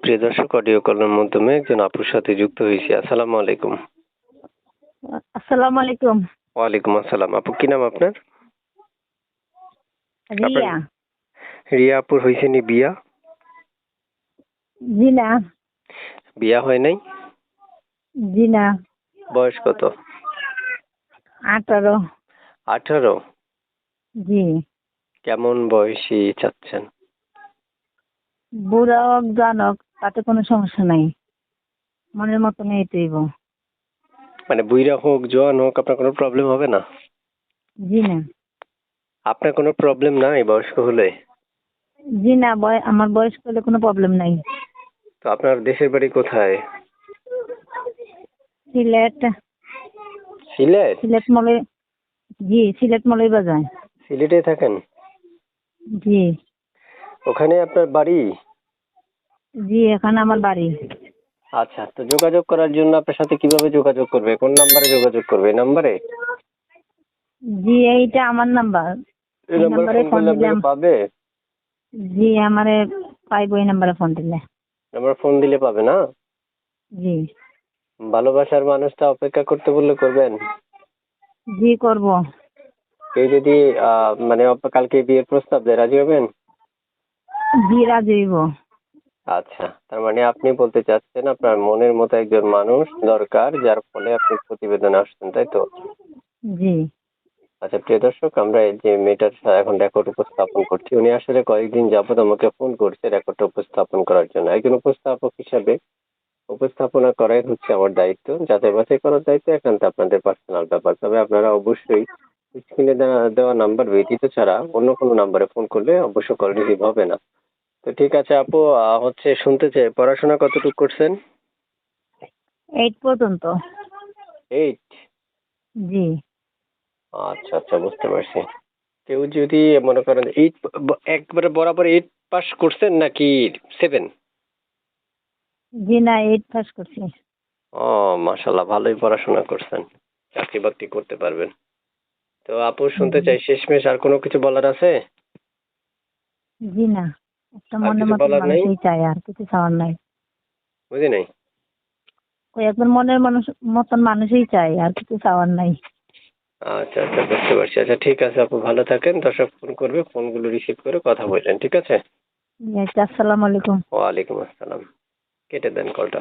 প্রিয় দর্শক অডিও কলের মাধ্যমে একজন আপুর সাথে যুক্ত হয়েছি। আসসালামু আলাইকুম। আসসালামু আলাইকুম। ওয়ালাইকুম আসসালাম। আপু কি নাম আপনার? রিয়া। রিয়া আপুর হয়েছে নি বিয়া? জি না বিয়া হয় নাই? জি না বয়স কত? আঠারো। আঠারো? জি। কেমন বয়সী চাচ্ছেন? বুড়া হোক জান হোক তাতে কোনো সমস্যা নাই। মনের মতো মতন এইটাইব মানে বুইরা হোক জোয়ান হোক আপনার কোনো প্রবলেম হবে না? জি না। আপনার কোনো প্রবলেম নাই বয়স্ক হলে? জি না বয় আমার বয়স্ক হলে কোনো প্রবলেম নাই। তো আপনার দেশের বাড়ি কোথায়? সিলেট। সিলেট? সিলেট মলে জি সিলেট মলই বাজার সিলেটে থাকেন? জি। ওখানে আপনার বাড়ি? জি এখানে আমার বাড়ি। আচ্ছা তো যোগাযোগ করার জন্য আপনার সাথে কীভাবে যোগাযোগ করবে? কোন নাম্বারে যোগাযোগ করবে? এই নাম্বারে? জি এইটা আমার নাম্বার। এই নাম্বারে ফোন ফোন পাবে? জি আমারে পাইব এই নাম্বারে ফোন দিলে। নাম্বার ফোন দিলে পাবে না? জি। ভালোবাসার মানুষটা অপেক্ষা করতে বললে করবেন? জি করব। কেউ যদি মানে কালকে বিয়ের প্রস্তাব দেয় রাজি হবেন? জি রাজি হইব। আচ্ছা তার মানে আপনি বলতে চাচ্ছেন আপনার মনের মতো একজন মানুষ দরকার যার ফলে আপনি প্রতিবেদনে আসছেন তাই তো? জি। আচ্ছা প্রিয় দর্শক আমরা এই যে মেয়েটার এখন রেকর্ড উপস্থাপন করছি উনি আসলে কয়েকদিন যাবত আমাকে ফোন করছে রেকর্ডটা উপস্থাপন করার জন্য। একজন উপস্থাপক হিসাবে উপস্থাপনা করাই হচ্ছে আমার দায়িত্ব। যাতে বাছাই করার দায়িত্ব একান্ত আপনাদের পার্সোনাল ব্যাপার। তবে আপনারা অবশ্যই স্ক্রিনে দেওয়া নাম্বার ব্যতীত ছাড়া অন্য কোনো নাম্বারে ফোন করলে অবশ্য কল রিসিভ হবে না। তো ঠিক আছে আপু হচ্ছে শুনতে চাই পড়াশোনা কতটুকু করছেন? এইট পর্যন্ত। এইট জি। আচ্ছা আচ্ছা বুঝতে পারছি। কেউ যদি মনে করেন এইট একবারে বরাবর এইট পাস করছেন নাকি সেভেন জি না এইট পাস করছি। ও মাশাল্লাহ ভালোই পড়াশোনা করছেন। চাকরি বাকরি করতে পারবেন। তো আপু শুনতে চাই শেষমেশ আর কোনো কিছু বলার আছে? জি না। একটা মনে মানুষই চাই আর কিছু চাওয়ার নাই। বুঝি নাই? ওই একবার মনের মানুষ মতন মানুষই চাই আর কিছু চাওয়ার নাই। আচ্ছা আচ্ছা বুঝতে পারছি। আচ্ছা ঠিক আছে আপু ভালো থাকেন। দর্শক ফোন করবে ফোনগুলো রিসিভ করে কথা বলেন ঠিক আছে? আচ্ছা আসসালামু আলাইকুম। ওয়ালাইকুম আসসালাম। কেটে দেন কলটা।